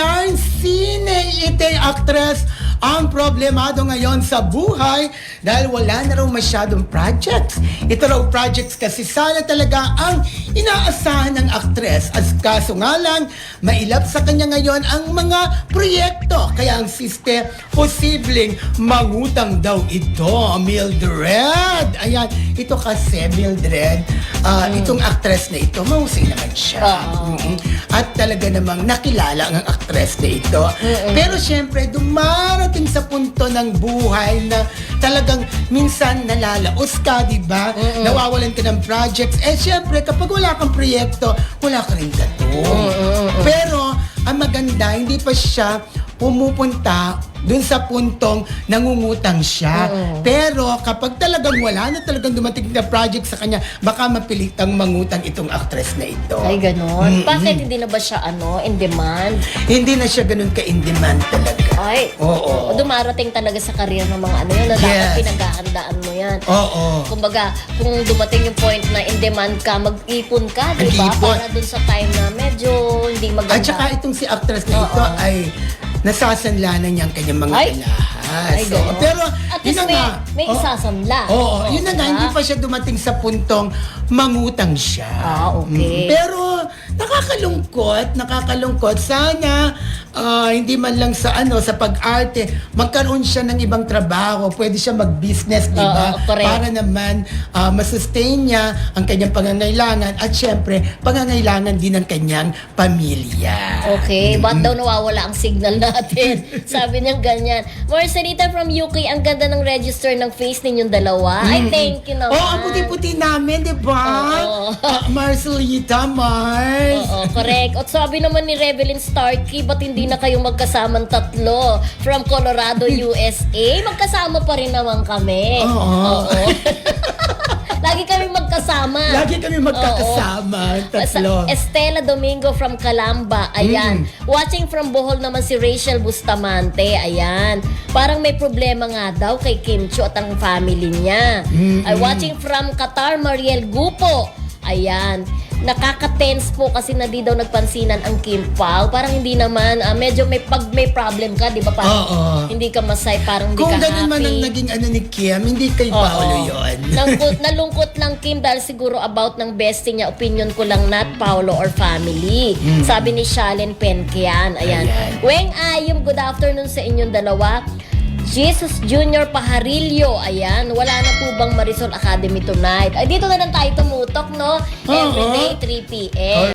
Ayan, sine ite actress ang problemado ngayon sa buhay dahil wala na raw masyadong projects. Ito raw projects kasi sana talaga ang inaasahan ng actress. As kaso nga lang, mailap sa kanya ngayon ang mga proyekto. Kaya ang siste, posibleng mangutang daw ito, Mildred. Ayan, ito kasi Mildred, ah, itong actress na ito, mahusay naman siya. Mm-mm. At talaga namang nakilala ang actress na ito. Pero syempre, dumarating sa punto ng buhay na talagang minsan nalalaos ka, di ba? Nawawalan ka ng projects. Eh syempre, kapag wala kang proyekto, wala ka rin gatong. Pero, ang maganda, hindi pa siya pumupunta dun sa puntong nangungutang siya. Pero kapag talagang wala na talagang dumating na project sa kanya, baka mapilitang mangutang itong actress na ito. Ay, ganon. Bakit hindi na ba siya, ano, in demand? Hindi na siya ganun ka-in-demand talaga. Ay, Oo. dumarating talaga sa career ng mga ano yun, na dapat Yes. pinaghahandaan mo yan. Oo. Kumbaga, kung dumating yung point na in demand ka, mag-ipon ka, di ba? Mag-ipon. Para dun sa time na medyo hindi maganda. At saka itong si actress na ito Oo. ay nasasanlanan niya ang kanyang mga Ay. alahas. Ay, pero, At yun na may, nga. may Oo. isasanla. Oo, yun na nga, diba? hindi pa siya dumating sa puntong mangutang siya. Ah, okay. Mm. Pero nakakalungkot, nakakalungkot. Sana ah, hindi man lang sa ano sa pag-arte, magkaroon siya ng ibang trabaho. Pwede siya mag-business, di ba? Oo, correct. Para naman ah, masustain niya ang kanyang pangangailangan at syempre, pangangailangan din ng kanyang pamilya. Okay, ba't daw nawawala ang signal natin? Sabi niya ganyan. Marcelita from UK, ang ganda ng register ng face ninyong dalawa. Ay, thank you naman. Oh, ang puti-puti namin, di ba? Oo. Ah, Marcelita, Mars. Oo, correct. At sabi naman ni Revelyn Starkey, ba't hindi na kayo magkasamang tatlo? From Colorado, USA. Magkasama pa rin naman kami. Oo. Lagi kami magkasama. Lagi kami magkakasama, tatlo. Sa Estela Domingo from Calamba, ayan. Watching from Bohol naman si Rachel Bustamante, ayan. Parang may problema nga daw kay Kim Chu at ang family niya. Ay, watching from Qatar, Mariel Gupo, ayan. Nakaka-tense po kasi na di daw nagpansinan ang Kim Pao. Parang hindi naman, ah, medyo may pag may problem ka, di ba? Parang Oo. hindi ka masay, parang hindi Kung ka ganun man ang happy. naging ano ni Kim, hindi kay Oo. Paolo yun. Nangkut, nalungkot lang Kim dahil siguro about ng bestie niya, opinion ko lang not Paolo or family. Sabi ni Shalen Penkian. Ayan. Ayan. Weng Ayum, good afternoon sa inyong dalawa. Jesus Junior Paharillo, ayan, wala na po bang Marisol Academy tonight? Ay, dito na lang tayo tumutok, no? Oo. Everyday, 3 p.m.